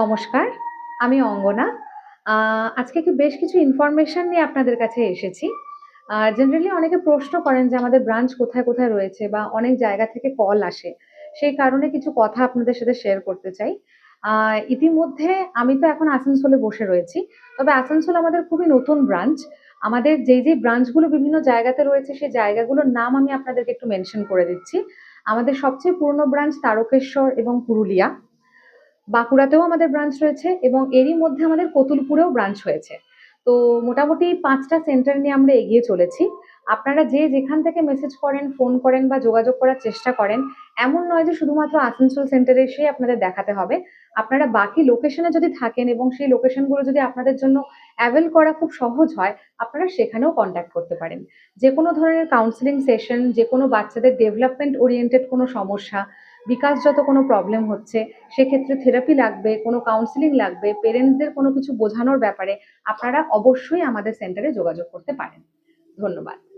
নমস্কার, আমি অঙ্গনা। আজকে কি বেশ কিছু ইনফরমেশন নিয়ে আপনাদের কাছে এসেছি। জেনারেলি অনেকে প্রশ্ন করেন যে আমাদের ব্রাঞ্চ কোথায় কোথায় রয়েছে বা অনেক জায়গা থেকে কল আসে। সেই কারণে কিছু কথা আপনাদের সাথে শেয়ার করতে চাই। ইতিমধ্যে আমি তো এখন আসানসোলে বসে রয়েছি, তবে আসানসোল আমাদের খুবই নতুন ব্রাঞ্চ আমাদের যেই যেই ব্রাঞ্চগুলো বিভিন্ন জায়গাতে রয়েছে, সেই জায়গাগুলোর নাম আমি আপনাদেরকে একটু মেনশন করে দিচ্ছি। আমাদের সবচেয়ে পুরনো ব্রাঞ্চ তারকেশ্বর এবং পুরুলিয়া। বাঁকুড়াতেও আমাদের ব্রাঞ্চ রয়েছে এবং এরই মধ্যে আমাদের কতুলপুরেও ব্রাঞ্চ হয়েছে। তো মোটামুটি পাঁচটা সেন্টার নিয়ে আমরা এগিয়ে চলেছি। আপনারা যে যেখান থেকে মেসেজ করেন ফোন করেন বা যোগাযোগ করার চেষ্টা করেন, এমন নয় যে শুধুমাত্র আসানসোল সেন্টারে এসেই আপনাদের দেখাতে হবে। আপনারা বাকি লোকেশনে যদি থাকেন এবং সেই লোকেশনগুলো যদি আপনাদের জন্য অ্যাভেল করা খুব সহজ হয়, আপনারা সেখানেও কন্ট্যাক্ট করতে পারেন। যে কোনো ধরনের কাউন্সিলিং সেশন যে কোনো বাচ্চাদের ডেভেলপমেন্ট ওরিয়েন্টেড কোনো সমস্যা বিকাশগত কোনো প্রবলেম হচ্ছে, সেক্ষেত্রে থেরাপি লাগবে, কোনো কাউন্সিলিং লাগবে পেরেন্টসদের কোনো কিছু বোঝানোর ব্যাপারে আপনারা অবশ্যই আমাদের সেন্টারে যোগাযোগ করতে পারেন। ধন্যবাদ।